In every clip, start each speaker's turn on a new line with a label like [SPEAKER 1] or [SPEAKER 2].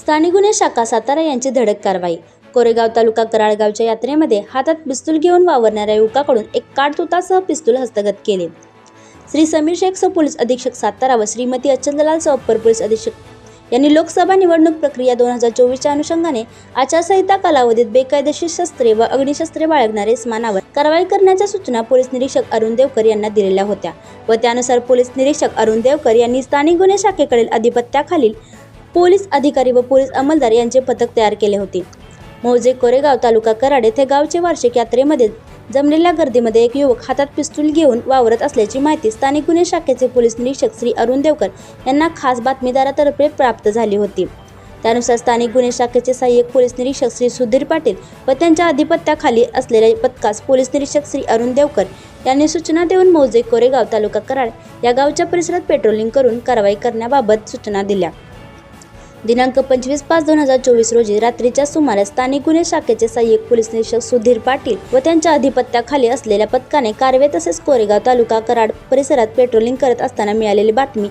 [SPEAKER 1] स्थानिक गुन्हे शाखा सातारा यांची धडक कारवाई. कोरेगाव तालुका कराळगावच्या यात्रेमध्ये हातात पिस्तूल घेऊन वावरणाऱ्या युवकाकडून एक काडतुतासह पिस्तूल हस्तगत केले. श्री समीर शेख सह पोलीस अधीक्षक सातारा व श्रीमती अच्चंदलाल सह अप्पर पोलीस अधीक्षक यांनी लोकसभा निवडणूक प्रक्रिया दोन हजार चोवीसच्या अनुषंगाने आचारसंहिता कालावधीत बेकायदेशीर शस्त्रे व अग्निशस्त्रे बाळगणारे स्मानावर कारवाई करण्याच्या सूचना पोलीस निरीक्षक अरुण देवकर यांना दिलेल्या होत्या व त्यानुसार पोलीस निरीक्षक अरुण देवकर यांनी स्थानिक गुन्हे शाखेकडील अधिपत्याखालील पोलीस अधिकारी व पोलीस अंमलदार यांचे पथक तयार केले होते. मौजे कोरेगाव तालुका कराड येथे गावचे वार्षिक यात्रेमध्ये जमलेल्या गर्दीमध्ये एक युवक हातात पिस्तूल घेऊन वावरत असल्याची माहिती स्थानिक गुन्हे शाखेचे पोलीस निरीक्षक श्री अरुण देवकर यांना खास बातमीदारातर्फे प्राप्त झाली होती. त्यानुसार स्थानिक गुन्हे शाखेचे सहाय्यक पोलीस निरीक्षक श्री सुधीर पाटील व त्यांच्या अधिपत्याखाली असलेल्या पथकास पोलीस निरीक्षक श्री अरुण देवकर यांनी सूचना देऊन मौजे कोरेगाव तालुका कराड या गावच्या परिसरात पेट्रोलिंग करून कारवाई करण्याबाबत सूचना दिल्या. दिनांक पंचवीस पाच दोन हजार चोवीस रोजी रात्रीच्या सुमारास स्थानिक गुन्हे शाखेचे सहाय्यक पोलीस निरीक्षक सुधीर पाटील व त्यांच्या अधिपत्याखाली असलेल्या पथकाने कारवे तसेच कोरेगाव तालुका कराड परिसरात पेट्रोलिंग करत असताना मिळालेली बातमी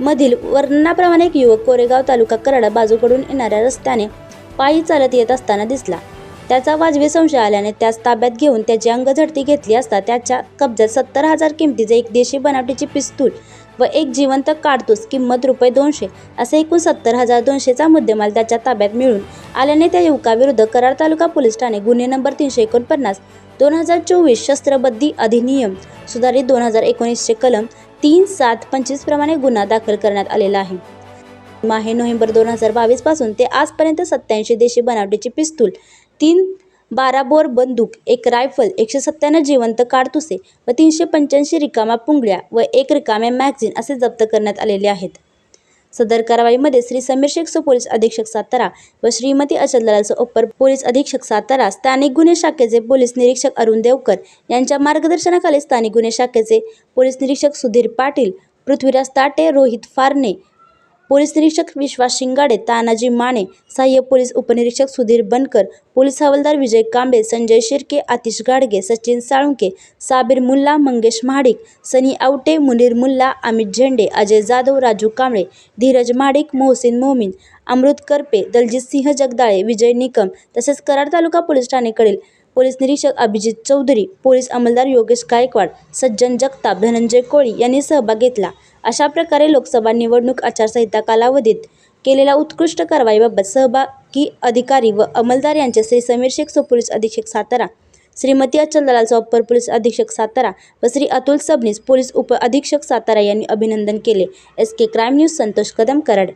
[SPEAKER 1] मधील वर्णनाप्रमाणे एक युवक कोरेगाव तालुका कराड बाजूकडून येणाऱ्या रस्त्याने पायी चालत येत असताना दिसला. त्याचा वाजवी संशय आल्याने त्यास ताब्यात घेऊन त्याची अंगझडती घेतली असता त्याच्या कब्जात सत्तर हजार किमतीचे एक देशी बनावटीची पिस्तूल व एक जिवंत काडतूस किंमत रुपये दोनशे असे एकूण सत्तर हजार दोनशेचा मुद्देमाल त्याच्या ताब्यात मिळून आल्याने त्या युवकाविरुद्ध कराड तालुका पोलीस ठाणे गुन्हे नंबर तीनशे एकोणपन्नास दोन हजार चोवीस शस्त्रबद्धी अधिनियम सुधारित दोन हजार एकोणीसचे कलम तीन सात पंचवीस प्रमाणे गुन्हा दाखल करण्यात आलेला आहे. माहे नोव्हेंबर दोन हजार बावीसपासून ते आजपर्यंत सत्याऐंशी देशी बनावटीची पिस्तूल तीन बारा बोर बंदूक एक रायफल एकशे सत्त्याण्णव जिवंत काडतुसे व तीनशे पंच्याऐंशी रिकामा पुंगळ्या व एक रिकाम्या मॅगझिन असे जप्त करण्यात आलेले आहेत. सदर कारवाईमध्ये श्री समीर शेख पोलीस अधीक्षक सातारा व श्रीमती अचललालसो अप्पर पोलीस अधीक्षक सातारा स्थानिक गुन्हे शाखेचे पोलीस निरीक्षक अरुण देवकर यांच्या मार्गदर्शनाखाली स्थानिक गुन्हे शाखेचे पोलीस निरीक्षक सुधीर पाटील पृथ्वीराज ताटे रोहित फारणे पोलीस निरीक्षक विश्वास शिंगाडे तानाजी माने सहाय्यक पोलीस उपनिरीक्षक सुधीर बनकर पोलीस हवालदार विजय कांबळे संजय शिर्के आतिश गाडगे सचिन साळुंके साबीर मुल्ला मंगेश महाडिक सनी आवटे मुनीर मुल्ला अमित झेंडे अजय जाधव राजू कांबळे धीरज महाडिक मोहसिन मोमीन अमृत करपे दलजित सिंह जगदाळे विजय निकम तसेच कराड तालुका पोलीस ठाणेकडील पोलीस निरीक्षक अभिजित चौधरी पोलीस अंमलदार योगेश गायकवाड सज्जन जगताप धनंजय कोळी यांनी सहभाग घेतला. अशा प्रकारे लोकसभा निवडणूक आचारसंहिता कालावधीत केलेल्या उत्कृष्ट कारवाईबाबत सहभागी अधिकारी व अंमलदार यांचे श्री समीर शेख पोलीस अधीक्षक सातारा श्रीमती अचल दलालचा अप्पर पोलीस अधीक्षक सातारा व श्री अतुल सबनीस पोलीस उप अधीक्षक सातारा यांनी अभिनंदन केले. S K crime news Santosh Kadam Karad